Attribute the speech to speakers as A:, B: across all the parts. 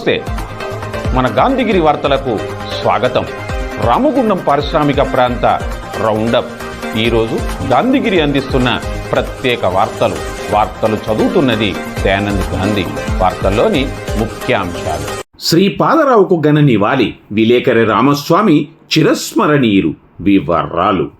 A: నమస్తే. మన గాంధీగిరి వార్తలకు స్వాగతం. రామగుండం పారిశ్రామిక ప్రాంత రౌండప్. ఈరోజు గాంధీగిరి అందిస్తున్న ప్రత్యేక వార్తలు. వార్తలు చదువుతున్నది దయానంద్ గాంధీ. వార్తల్లోని ముఖ్యాంశాలు.
B: శ్రీపాదరావుకు ఘన నివాళి విలేకరి రామస్వామి చిరస్మరణీయులు వివరాలు.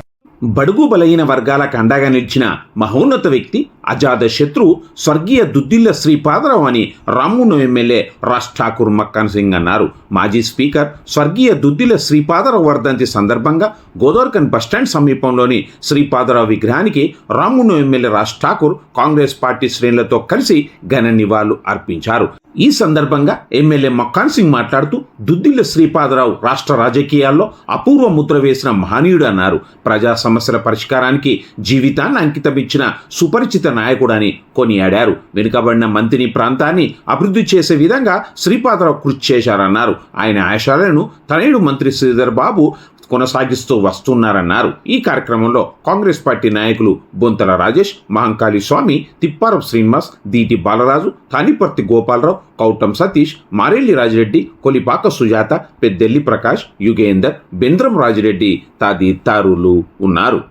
B: బడుగు బలైన వర్గాలకు అండగా నిలిచిన మహోన్నత వ్యక్తి అజాద శత్రు స్వర్గీయ దుద్దిల్ల శ్రీపాదరావు అని రామ్మూను ఎమ్మెల్యే రాజ్ ఠాకూర్ మక్కాన్ సింగ్ అన్నారు. మాజీ స్పీకర్ స్వర్గీయ దుద్దిల్ల శ్రీపాదరావు వర్ధంతి సందర్భంగా గోదావరికన్ బస్టాండ్ సమీపంలోని శ్రీపాదరావు విగ్రహానికి రామ్మూను ఎమ్మెల్యే రాజ్ ఠాకూర్ కాంగ్రెస్ పార్టీ శ్రేణులతో కలిసి ఘన నివాళులు అర్పించారు. ఈ సందర్భంగా ఎమ్మెల్యే మక్కాన్ సింగ్ మాట్లాడుతూ దుద్దిల్ల శ్రీపాదరావు రాష్ట్ర రాజకీయాల్లో అపూర్వ ముద్ర వేసిన మహనీయుడు అన్నారు. ప్రజా సమస్యల పరిష్కారానికి జీవితాన్ని అంకితమిచ్చిన సుపరిచిత నాయకుడని కొనియాడారు. వెనుకబడిన మంత్రిని ప్రాంతాన్ని అభివృద్ధి చేసే విధంగా శ్రీపాదరావు కృషి చేశారన్నారు. ఆయన ఆశయాలను తనయుడు మంత్రి శ్రీధర్ బాబు కొనసాగిస్తూ వస్తున్నారన్నారు. ఈ కార్యక్రమంలో కాంగ్రెస్ పార్టీ నాయకులు బొంతల రాజేష్ మహంకాళి స్వామి తిప్పారం శ్రీనివాస్ దీటి బాలరాజు తానిపర్తి గోపాలరావు కౌటం సతీష్ మారెల్లి రాజిరెడ్డి కొలిపాక సుజాత పెద్దెల్లి ప్రకాష్ యుగేందర్ బెంద్రం రాజిరెడ్డి తదితరులు ఉన్నారు.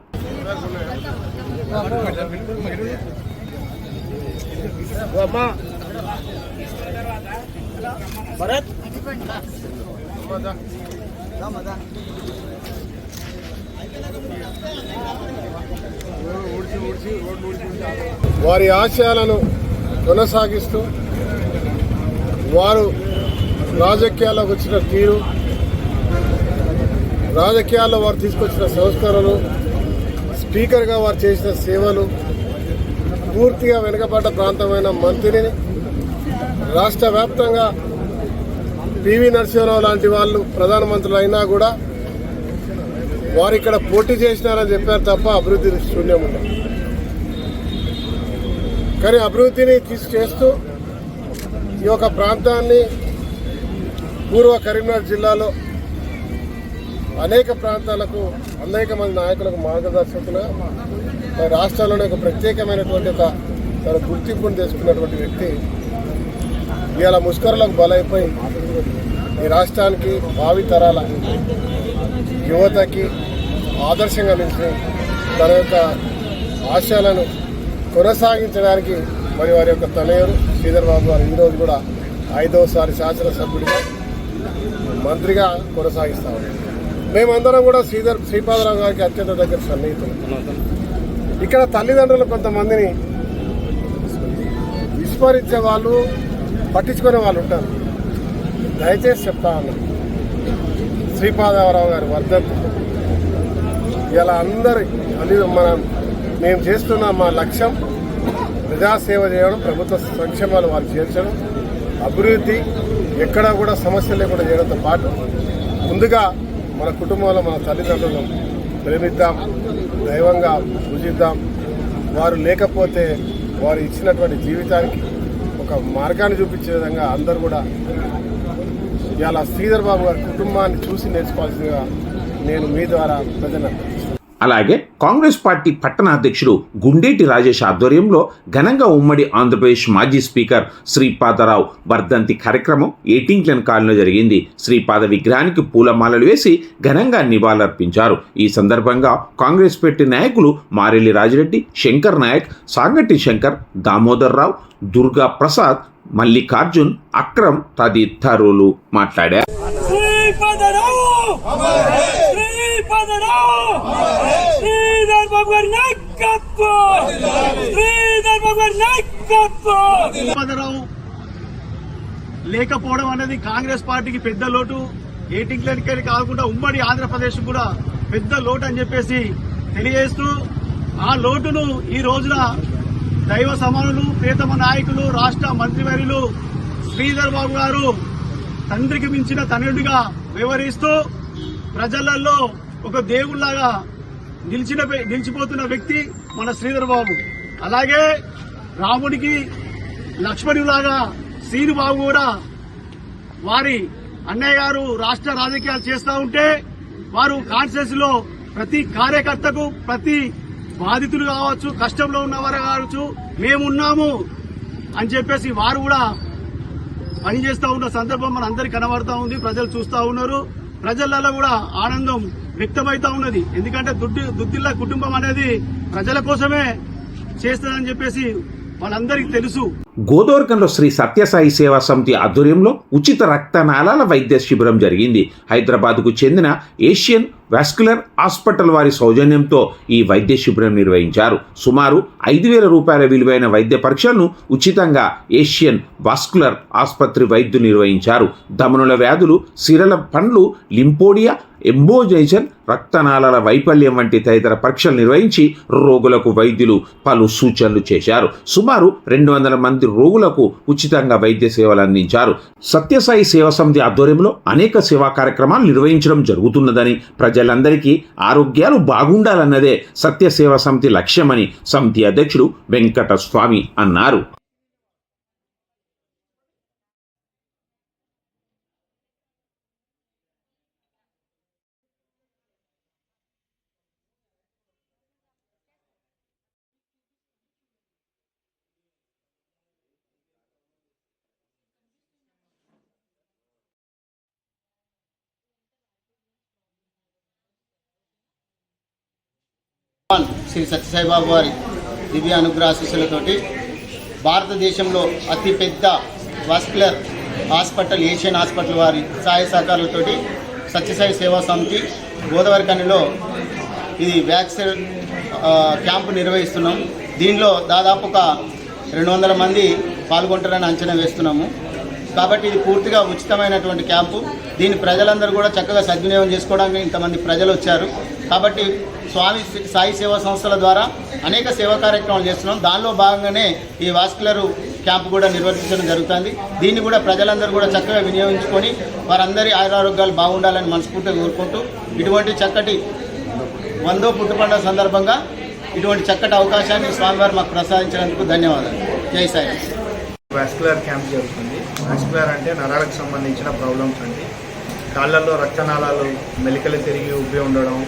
C: వారి ఆశయాలను కొనసాగిస్తూ వారు రాజకీయాల్లోకి వచ్చిన తీరు రాజకీయాల్లో వారు తీసుకొచ్చిన సంస్కరణలు స్పీకర్గా వారు చేసిన సేవలు పూర్తిగా వెనుకబడ్డ ప్రాంతమైన మంత్రిని రాష్ట్ర వ్యాప్తంగా పివి నరసింహరావు లాంటి వాళ్ళు ప్రధానమంత్రులు అయినా కూడా వారు ఇక్కడ పోటీ చేసినారని చెప్పారు తప్ప అభివృద్ధి శూన్యం ఉండదు కానీ అభివృద్ధిని తీసుచేస్తూ ఈ యొక్క ప్రాంతాన్ని పూర్వ కరీంనగర్ జిల్లాలో అనేక ప్రాంతాలకు అనేక మంది నాయకులకు మార్గదర్శకులుగా మన రాష్ట్రంలోనే ఒక ప్రత్యేకమైనటువంటి ఒక తన గుర్తింపును తెచ్చుకున్నటువంటి వ్యక్తి ఇవాళ ముష్కరులకు బలైపోయి ఈ రాష్ట్రానికి భావి తరాల యువతకి ఆదర్శంగా నిలిచి తన యొక్క ఆశయాలను కొనసాగించడానికి మరి వారి యొక్క తనయుడు శ్రీధర్ బాబు గారు ఈరోజు కూడా ఐదవసారి శాసనసభ్యుడిగా మంత్రిగా కొనసాగిస్తా మేమందరం కూడా శ్రీధర్ శ్రీపాదరావు గారికి అత్యంత దగ్గర సన్నిహితులు. ఇక్కడ తల్లిదండ్రులు కొంతమందిని విస్మరించే వాళ్ళు పట్టించుకునే వాళ్ళు ఉంటారు. దయచేసి చెప్తా ఉన్నాను శ్రీపాదరావు గారి వర్ధంతి ఇలా అందరి అది మనం మేము చేస్తున్న మా లక్ష్యం ప్రజాసేవ చేయడం ప్రభుత్వ సంక్షేమాలు వారు చేర్చడం అభివృద్ధి ఎక్కడా కూడా సమస్య లేకుండా చేయడంతో పాటు ముందుగా మన కుటుంబంలో మన తల్లిదండ్రులను ప్రేమిద్దాం దైవంగా పూజిద్దాం. వారు లేకపోతే వారు ఇచ్చినటువంటి జీవితానికి ఒక మార్గాన్ని చూపించే విధంగా అందరూ కూడా ఇలా శ్రీధర్ బాబు గారి కుటుంబాన్ని చూసి నేర్చుకోవాల్సిందిగా నేను మీ ద్వారా ప్రజలను
B: అలాగే కాంగ్రెస్ పార్టీ పట్టణ అధ్యక్షుడు గుండేటి రాజేష్ ఆధ్వర్యంలో ఘనంగా ఉమ్మడి ఆంధ్రప్రదేశ్ మాజీ స్పీకర్ శ్రీపాదరావు వర్ధంతి కార్యక్రమం ఎయిటింగ్లన్ కాలనీలో జరిగింది. శ్రీపాద విగ్రహానికి పూలమాలలు వేసి ఘనంగా నివాళులర్పించారు. ఈ సందర్భంగా కాంగ్రెస్ పార్టీ నాయకులు మారెల్లి రాజిరెడ్డి శంకర్ నాయక్ సాంగట్టి శంకర్ దామోదర్ రావు దుర్గా ప్రసాద్ మల్లికార్జున్ అక్రమ్ తదితరులు మాట్లాడారు.
D: శ్రీపదరావు శ్రీపదరావు శ్రీధర్ బాబు గారి నాయకత్వం! శ్రీధర్ బాబు గారి నాయకత్వం
E: లేకపోవడం అనేది కాంగ్రెస్ పార్టీకి పెద్ద లోటు ఏటింగ్లకి కాకుండా ఉమ్మడి ఆంధ్రప్రదేశ్ కూడా పెద్ద లోటు అని చెప్పేసి తెలియజేస్తూ ఆ లోటును ఈ రోజున దైవ సమానులు ప్రియతమ నాయకులు రాష్ట్ర మంత్రివర్యులు శ్రీధర్ బాబు గారు తండ్రికి మించిన తనయుడిగా వ్యవహరిస్తూ ప్రజలలో ఒక దేవుళ్ళాగా నిలిచిన నిలిచిపోతున్న వ్యక్తి మన శ్రీధర్ బాబు. అలాగే రాముడికి లక్ష్మణులాగా శ్రీను బాబు కూడా వారి అన్నయ్య గారు రాష్ట్ర రాజకీయాలు చేస్తూ ఉంటే వారు కాన్స్టిట్యూన్సీ లో ప్రతి కార్యకర్తకు ప్రతి బాధితులు కావచ్చు కష్టంలో ఉన్నవారు కావచ్చు మేమున్నాము అని చెప్పేసి వారు కూడా పనిచేస్తా ఉన్న సందర్భం మన అందరికి కనబడతా ఉంది ప్రజలు చూస్తా ఉన్నారు. ప్రజలలో కూడా ఆనందం వ్యక్తమైతా ఉన్నది. ఎందుకంటే దుడ్డు దుద్దిల్ల కుటుంబం అనేది ప్రజల కోసమే చేస్తుందని చెప్పేసి వాళ్ళందరికీ తెలుసు.
B: గోదోర్కంలో శ్రీ సత్యసాయి సేవా సమితి ఆధ్వర్యంలో ఉచిత రక్తనాళాల వైద్య శిబిరం జరిగింది. హైదరాబాద్కు చెందిన ఏషియన్ వాస్కులర్ హాస్పిటల్ వారి సౌజన్యంతో ఈ వైద్య శిబిరం నిర్వహించారు. సుమారు ఐదు వేల రూపాయల విలువైన వైద్య పరీక్షలను ఉచితంగా ఏషియన్ వాస్కులర్ ఆసుపత్రి వైద్యులు నిర్వహించారు. దమనుల వ్యాధులు సిరల పండ్లు లింపోడియా ఎంబోజైజన్ రక్తనాళాల వైఫల్యం వంటి తదితర పరీక్షలు నిర్వహించి రోగులకు వైద్యులు పలు సూచనలు చేశారు. సుమారు రెండు వందల మంది రోగులకు ఉచితంగా వైద్య సేవలు అందించారు. సత్యసాయి సేవా సమితి ఆధ్వర్యంలో అనేక సేవా కార్యక్రమాలు నిర్వహించడం జరుగుతున్నదని ప్రజలందరికీ ఆరోగ్యాలు బాగుండాలన్నదే సత్య సేవా సమితి లక్ష్యమని సమితి అధ్యక్షుడు వెంకటస్వామి అన్నారు.
F: శ్రీ సత్యసాయిబాబు వారి దివ్య అనుగ్రహ భారతదేశంలో అతిపెద్ద వాస్కులర్ హాస్పిటల్ ఏషియన్ హాస్పిటల్ వారి సహాయ సహకారాలతోటి సత్యసాయి సేవా సమితి గోదావరి కనిలో ఇది వ్యాక్సిన్ క్యాంపు నిర్వహిస్తున్నాం. దీనిలో దాదాపు ఒక రెండు వందల మంది పాల్గొంటారని అంచనా వేస్తున్నాము. కాబట్టి ఇది పూర్తిగా ఉచితమైనటువంటి క్యాంపు. దీన్ని ప్రజలందరూ కూడా చక్కగా సద్వినియోగం చేసుకోవడానికి ఇంతమంది ప్రజలు వచ్చారు. కాబట్టి స్వామి సాయి సేవా సంస్థల ద్వారా అనేక సేవా కార్యక్రమాలు చేస్తున్నాం. దానిలో భాగంగానే ఈ వాస్కులర్ క్యాంపు కూడా నిర్వహించడం జరుగుతుంది. దీన్ని కూడా ప్రజలందరూ కూడా చక్కగా వినియోగించుకొని వారందరి ఆయురారోగ్యాలు బాగుండాలని మనస్ఫూర్తిగా కోరుకుంటూ ఇటువంటి చక్కటి వందో పుట్టుపండుగ సందర్భంగా ఇటువంటి చక్కటి అవకాశాన్ని స్వామివారు మాకు ప్రసాదించినందుకు ధన్యవాదాలు. జై సాయి.
G: వాస్కులర్ క్యాంప్ జరుగుతుంది. వాస్కులర్ అంటే నరాలకు సంబంధించిన ప్రాబ్లమ్స్ అండి. కాళ్ళల్లో రక్తనాళాలు మెలికలు తిరిగి ఉబ్బి ఉండడం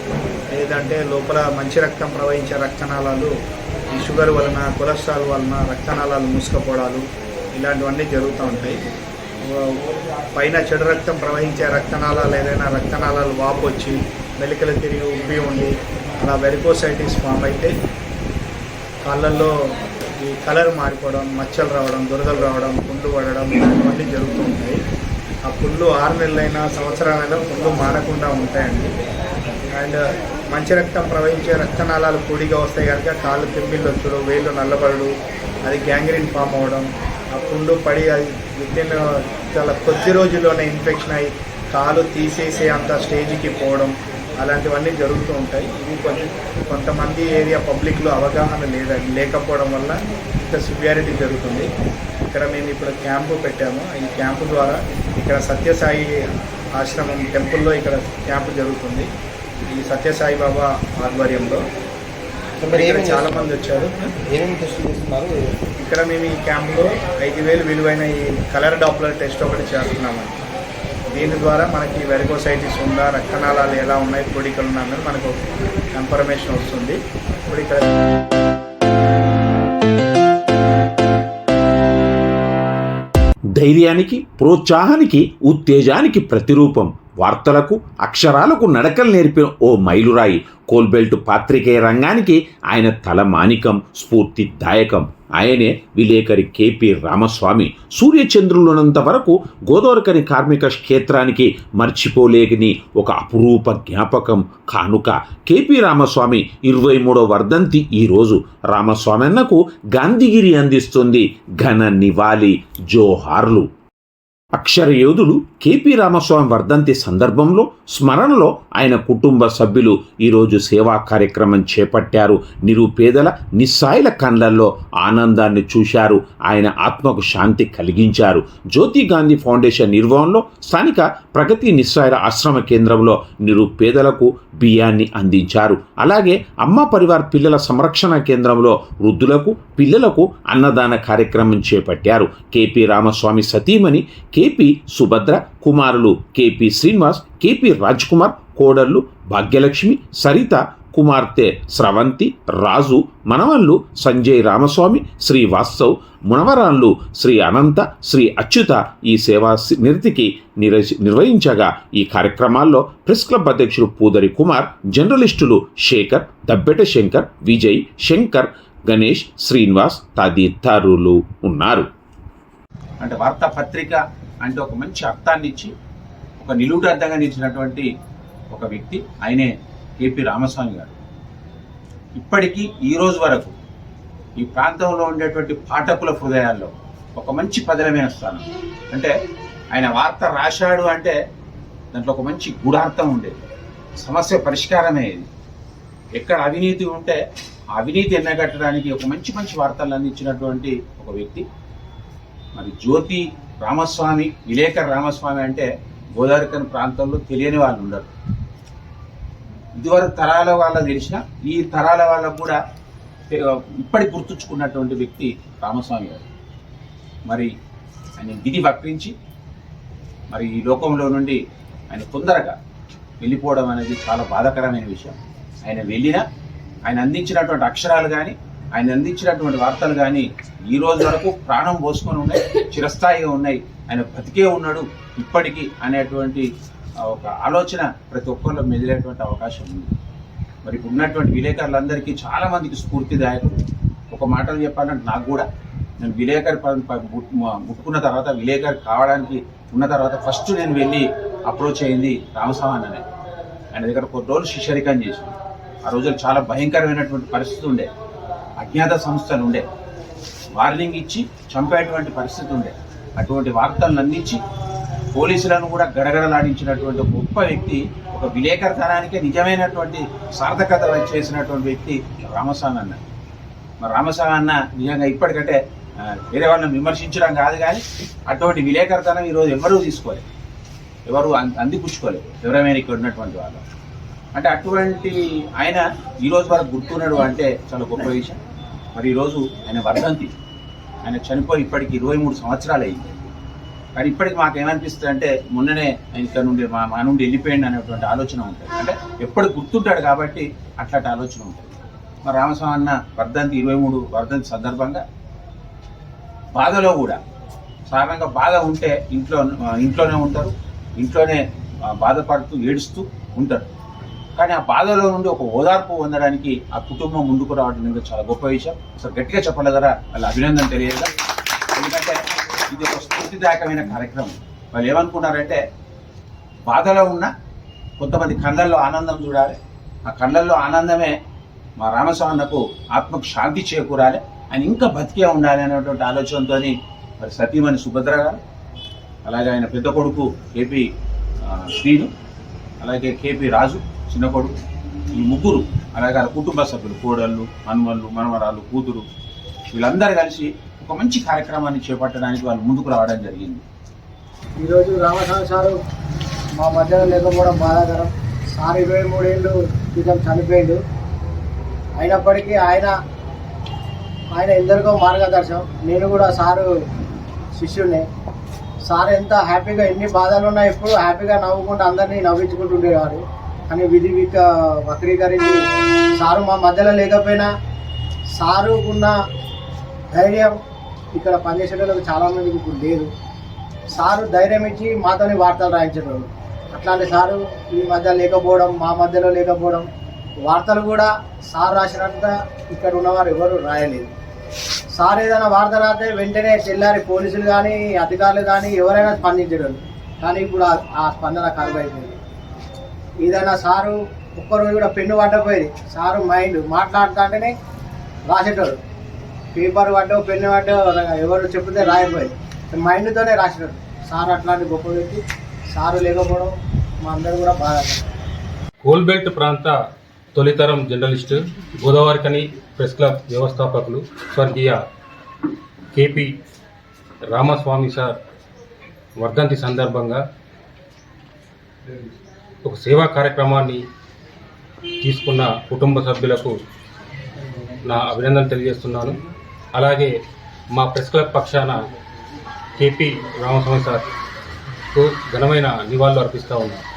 G: లేదంటే లోపల మంచి రక్తం ప్రవహించే రక్తనాళాలు ఈ షుగర్ వలన కొలెస్ట్రాల్ వలన రక్తనాళాలు మూసుకుపోవడాలు ఇలాంటివన్నీ జరుగుతూ ఉంటాయి. పైన చెడు రక్తం ప్రవహించే రక్తనాళాలు ఏదైనా రక్తనాళాలు వాపు వచ్చి మెలికలు తిరిగి ఉబ్బి ఉండి అలా వెరికోసైటిస్ ఫామ్ అయితే కాళ్ళల్లో ఈ కలర్ మారిపోవడం మచ్చలు రావడం దురదలు రావడం పుండ్లు పడడం ఇలాంటివన్నీ జరుగుతూ ఉంటాయి. ఆ పుండ్లు ఆరు నెలలైనా సంవత్సరాలైనా పుండ్లు మారకుండా ఉంటాయండి. అండ్ మంచి రక్తం ప్రవహించే రక్తనాళాలు పొడిగా వస్తాయి కనుక కాళ్ళు తిమ్మిళ్ళు వచ్చుడు వేళ్ళు నల్లబడు అది గ్యాంగ్రీన్ ఫామ్ అవ్వడం ఆ పుండు పడి అది వితిన్ చాలా కొద్ది రోజుల్లోనే ఇన్ఫెక్షన్ అయ్యి కాలు తీసేసే అంత స్టేజ్కి పోవడం అలాంటివన్నీ జరుగుతూ ఉంటాయి. ఇవి కొంచెం కొంతమంది ఏరియా పబ్లిక్లో అవగాహన లేదా లేకపోవడం వల్ల ఇంత సివియారిటీ జరుగుతుంది. ఇక్కడ మేము ఇప్పుడు క్యాంపు పెట్టాము. ఈ క్యాంపు ద్వారా ఇక్కడ సత్యసాయి ఆశ్రమం టెంపుల్లో ఇక్కడ క్యాంపు జరుగుతుంది. ఈ సత్యసాయి బాబా ఆధ్వర్యంలో చాలా మంది వచ్చారు. ఇక్కడ మేము ఈ క్యాంపులో ఐదు వేలు విలువైన ఈ కలర్ డాప్లర్ టెస్ట్ ఒకటి చేస్తున్నాము. దీని ద్వారా మనకి వెరికోసైటిస్ ఉందా రక్తనాళాలు ఎలా ఉన్నాయి పొడికలు ఉన్నా అన్నది మనకు ఇన్ఫర్మేషన్ వస్తుంది. ఇప్పుడు ఇక్కడ
B: ధైర్యానికి ప్రోత్సాహానికి ఉత్తేజానికి ప్రతిరూపం. వార్తలకు అక్షరాలకు నడకలు నేర్పిన ఓ మైలురాయి కోల్బెల్ట్ పాత్రికేయ రంగానికి ఆయన తలమానికం స్ఫూర్తిదాయకం. ఆయనే విలేకరి కేపి రామస్వామి. సూర్యచంద్రులున్నంత వరకు గోదావరికని కార్మిక క్షేత్రానికి మర్చిపోలేని ఒక అపురూప జ్ఞాపకం కానుక. కేపి రామస్వామి ఇరవై మూడో వర్ధంతి ఈరోజు రామస్వామి అన్నకు గాంధీగిరి అందిస్తుంది ఘన నివాళి జోహార్లు.
H: అక్షర యోధుడు కేపీ రామస్వామి వర్ధంతి సందర్భంలో స్మరణలో ఆయన కుటుంబ సభ్యులు ఈరోజు సేవా కార్యక్రమం చేపట్టారు. నిరుపేదల నిస్సాయిల కళ్ళల్లో ఆనందాన్ని చూశారు. ఆయన ఆత్మకు శాంతి కలిగించారు. జ్యోతి గాంధీ ఫౌండేషన్ నిర్వహణలో స్థానిక ప్రగతి నిస్సాయిల ఆశ్రమ కేంద్రంలో నిరుపేదలకు బియ్యాన్ని అందించారు. అలాగే అమ్మ పరివార్ పిల్లల సంరక్షణ కేంద్రంలో వృద్ధులకు పిల్లలకు అన్నదాన కార్యక్రమం చేపట్టారు. కేపీ రామస్వామి సతీమణి కేపీ సుభద్ర కుమారులు కేపీ శ్రీనివాస్ కేపీ రాజ్ కుమార్ కోడళ్ళు భాగ్యలక్ష్మి సరిత కుమార్తె స్రవంతి రాజు మనవళ్ళు సంజయ్ రామస్వామి శ్రీ వాస్తవ్ మునవరాన్లు శ్రీ అనంత శ్రీ అచ్యుత ఈ సేవా నిరతికి నిర్వహించగా ఈ కార్యక్రమాల్లో ప్రెస్ క్లబ్ అధ్యక్షుడు పూదరి కుమార్ జర్నలిస్టులు శేఖర్ దబ్బెట శంకర్ విజయ్ శంకర్ గణేష్ శ్రీనివాస్ తదితరులు ఉన్నారు.
B: అంటే వార్తాపత్రిక అంటే ఒక మంచి అర్థాన్ని ఇచ్చి ఒక నిలువుటద్దంగా నిలిచినటువంటి ఒక వ్యక్తి ఆయనే కేపీ రామస్వామి గారు. ఇప్పటికీ ఈ రోజు వరకు ఈ ప్రాంతంలో ఉండేటువంటి పాఠకుల హృదయాల్లో ఒక మంచి పదలమైన స్థానం అంటే ఆయన వార్త రాశాడు అంటే దాంట్లో ఒక మంచి గూఢార్థం ఉండేది. సమస్య పరిష్కారమే ఇది. ఎక్కడ అవినీతి ఉంటే ఆ అవినీతి ఎన్నగట్టడానికి ఒక మంచి మంచి వార్తలు అందించినటువంటి ఒక వ్యక్తి. మరి జ్యోతి రామస్వామి విలేకర్ రామస్వామి అంటే గోదావరికన్ ప్రాంతంలో తెలియని వాళ్ళు ఉండరు. ఇదివరకు తరాల వాళ్ళ తెలిసిన ఈ తరాల వాళ్ళకు కూడా ఇప్పటి ఇప్పటికి గుర్తుంచుకున్నటువంటి వ్యక్తి రామస్వామి గారు. మరి ఆయన విధి వక్రించి మరి ఈ లోకంలో నుండి ఆయన తొందరగా వెళ్ళిపోవడం అనేది చాలా బాధాకరమైన విషయం. ఆయన వెళ్ళిన ఆయన అందించినటువంటి అక్షరాలు కానీ ఆయన అందించినటువంటి వార్తలు కానీ ఈ రోజు వరకు ప్రాణం పోసుకొని ఉన్నాయి. చిరస్థాయిగా ఉన్నాయి. ఆయన బతికే ఉన్నాడు. ఇప్పటికీ అనేటువంటి ఒక ఆలోచన ప్రతి ఒక్కరిలో మెదిలేటువంటి అవకాశం ఉంది. మరి ఇప్పుడు ఉన్నటువంటి విలేకరులందరికీ చాలామందికి స్ఫూర్తిదాయకుడు ఒక మాటలు చెప్పాలంటే నాకు కూడా. నేను విలేకరు ముట్టుకున్న తర్వాత విలేకరు కావడానికి ఉన్న తర్వాత ఫస్ట్ నేను వెళ్ళి అప్రోచ్ అయింది రామస్వామి అనే. ఆయన దగ్గర కొద్ది రోజులు శిష్యరికం చేసింది ఆ రోజులు చాలా భయంకరమైనటువంటి పరిస్థితి ఉండే. అజ్ఞాత సంస్థలు ఉండే. వార్నింగ్ ఇచ్చి చంపేటువంటి పరిస్థితి ఉండే. అటువంటి వార్తలను అందించి పోలీసులను కూడా గడగడలాడించినటువంటి ఒక గొప్ప వ్యక్తి ఒక విలేకరతనానికే నిజమైనటువంటి సార్థకత చేసినటువంటి వ్యక్తి రామస్వామి అన్న. మరి రామస్వామి అన్న నిజంగా ఇప్పటికంటే వేరే వాళ్ళని విమర్శించడం కాదు కానీ అటువంటి విలేకరతనం ఈరోజు ఎవరూ తీసుకోలేదు. ఎవరు అందిపుచ్చుకోలేదు. ఎవరైనా ఇక్కడ ఉన్నటువంటి వాళ్ళు. అంటే అటువంటి ఆయన ఈరోజు వరకు గుర్తున్నాడు అంటే చాలా గొప్ప విషయం. మరి ఈరోజు ఆయన వర్ధంతి. ఆయన చనిపోయి ఇప్పటికి ఇరవై మూడు సంవత్సరాలు అయింది. కానీ ఇప్పటికి మాకు ఏమనిపిస్తుంది అంటే మొన్ననే ఆయన ఇక్కడ నుండి మా మా నుండి వెళ్ళిపోయింది అనేటువంటి ఆలోచన ఉంటుంది. అంటే ఎప్పుడు గుర్తుంటాడు కాబట్టి అట్లాంటి ఆలోచన ఉంటుంది. మరి రామస్వామి అన్న వర్ధంతి ఇరవై మూడు వర్ధంతి సందర్భంగా బాధలో కూడా సాధారణంగా బాధ ఉంటే ఇంట్లో ఇంట్లోనే ఉంటారు. ఇంట్లోనే బాధపడుతూ ఏడుస్తూ ఉంటారు. కానీ ఆ బాధలో నుండి ఒక ఓదార్పు పొందడానికి ఆ కుటుంబం ముందుకు రావడం అనేది చాలా గొప్ప విషయం. అసలు గట్టిగా చెప్పాలి కదా వాళ్ళ అభినందన తెలియదు ఎందుకంటే ఇది ఒక స్ఫూర్తిదాయకమైన కార్యక్రమం. వాళ్ళు ఏమనుకున్నారంటే బాధలో ఉన్న కొంతమంది కళ్ళల్లో ఆనందం చూడాలి. ఆ కళ్ళల్లో ఆనందమే మా రామస్వామినకు ఆత్మకు శాంతి చేకూరాలి. ఆయన ఇంకా బతికే ఉండాలి అనేటువంటి ఆలోచనతో మరి సతీమణి సుభద్ర గారు అలాగే ఆయన పెద్ద కొడుకు కేపీ శ్రీను అలాగే కేపీ రాజు చిన్న కొడుకు ఈ ముగ్గురు అలాగే వాళ్ళ కుటుంబ సభ్యులు కోడళ్ళు మన్మళ్ళు మనవరాలు కూతురు వీళ్ళందరూ కలిసి ఒక మంచి కార్యక్రమాన్ని చేపట్టడానికి వాళ్ళు ముందుకు రావడం జరిగింది.
I: ఈరోజు రామస్వామి సారు మా మధ్యలో లేకపోవడం బాధాకరం. సార్ ఇరవై మూడేళ్ళు క్రితం చనిపోయిండు. అయినప్పటికీ ఆయన ఆయన ఎందరికో మార్గదర్శనం. నేను కూడా సారు శిష్యుడిని సార్ ఎంత హ్యాపీగా ఎన్ని బాధలు ఉన్నా ఇప్పుడు హ్యాపీగా నవ్వుకుంటూ అందరినీ నవ్వించుకుంటుండేవారు. కానీ విధి వక్రీకరించి సారు మా మధ్యలో లేకపోయినా సారుకున్న ధైర్యం ఇక్కడ పనిచేసేటోళ్ళకి చాలామందికి ఇప్పుడు లేదు. సారు ధైర్యం ఇచ్చి మాతోని వార్తలు రాయించేటోళ్ళు. అట్లాంటి సారు ఈ మధ్య లేకపోవడం మా మధ్యలో లేకపోవడం వార్తలు కూడా సార్ రాసినంత ఇక్కడ ఉన్నవారు ఎవరు రాయలేదు. సార్ ఏదైనా వార్త రాస్తే వెంటనే తెల్లారి పోలీసులు కానీ అధికారులు కానీ ఎవరైనా స్పందించడం కానీ ఇప్పుడు ఆ- ఆ స్పందన కరువైపోయింది. ఏదైనా సారు ఒక్కరోజు కూడా పెన్ను పట్టపోయేది సారు మైండ్ మాట్లాడుతుంటేనే రాసేటోడు. పేపర్ పడ్డో పెన్ను పడ్డో ఎవరు చెప్తే రాయకపోయేది. మైండ్తోనే రాసేటోడు. సార్ అట్లాంటి గొప్ప వ్యక్తి. సారు లేకపోవడం మా అందరూ కూడా బాగా
J: కోల్బెల్ట్ ప్రాంత తొలితరం జర్నలిస్టు గోదావరికని ప్రెస్ క్లబ్ వ్యవస్థాపకులు స్వర్గీయ కేపి రామస్వామి సార్ వర్ధంతి సందర్భంగా ఒక సేవా కార్యక్రమాన్ని తీసుకున్న కుటుంబ సభ్యులకు నా అభినందన తెలియజేస్తున్నాను. అలాగే మా ప్రెస్ క్లబ్ పక్షాన కేపీ రామస్వామి సార్కు ఘనమైన నివాళులు అర్పిస్తూ ఉన్నాను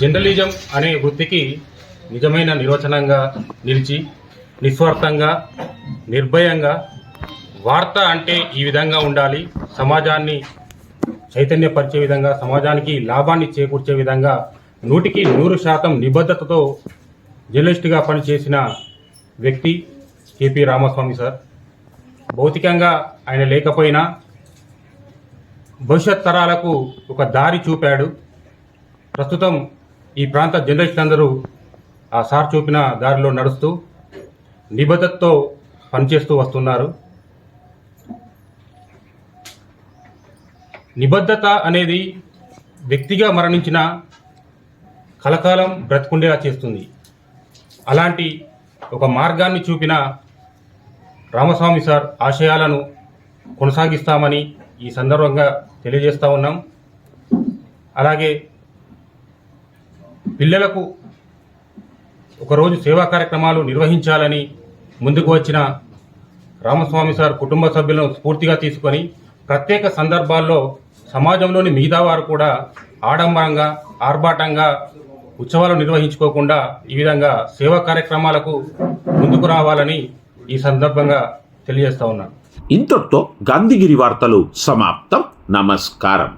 J: జర్నలిజం అనే వృత్తికి నిజమైన నిర్వచనంగా నిలిచి నిస్వార్థంగా నిర్భయంగా వార్త అంటే ఈ విధంగా ఉండాలి సమాజాన్ని చైతన్యపరిచే విధంగా సమాజానికి లాభాన్ని చేకూర్చే విధంగా నూటికి నూరు శాతం నిబద్ధతతో జర్నలిస్ట్గా పనిచేసిన వ్యక్తి కేపీ రామస్వామి సార్. భౌతికంగా ఆయన లేకపోయినా భవిష్యత్ తరాలకు ఒక దారి చూపాడు. ప్రస్తుతం ఈ ప్రాంత జర్నలిస్టులందరూ ఆ సార్ చూపిన దారిలో నడుస్తూ నిబద్ధతతో పనిచేస్తూ వస్తున్నారు. నిబద్ధత అనేది వ్యక్తిగా మరణించిన కలకాలం బ్రతుకుండేలా చేస్తుంది. అలాంటి ఒక మార్గాన్ని చూపిన రామస్వామి సార్ ఆశయాలను కొనసాగిస్తామని ఈ సందర్భంగా తెలియజేస్తా ఉన్నాం. అలాగే పిల్లలకు ఒకరోజు సేవా కార్యక్రమాలు నిర్వహించాలని ముందుకు వచ్చిన రామస్వామి సార్ కుటుంబ సభ్యులను స్ఫూర్తిగా తీసుకొని ప్రత్యేక సందర్భాల్లో సమాజంలోని మిగతా వారు కూడా ఆడంబరంగా ఆర్భాటంగా ఉత్సవాలు నిర్వహించుకోకుండా ఈ విధంగా సేవా కార్యక్రమాలకు ముందుకు రావాలని ఈ సందర్భంగా తెలియజేస్తా ఉన్నాను.
B: ఇంతటితో గాంధీగిరి వార్తలు సమాప్తం. నమస్కారం.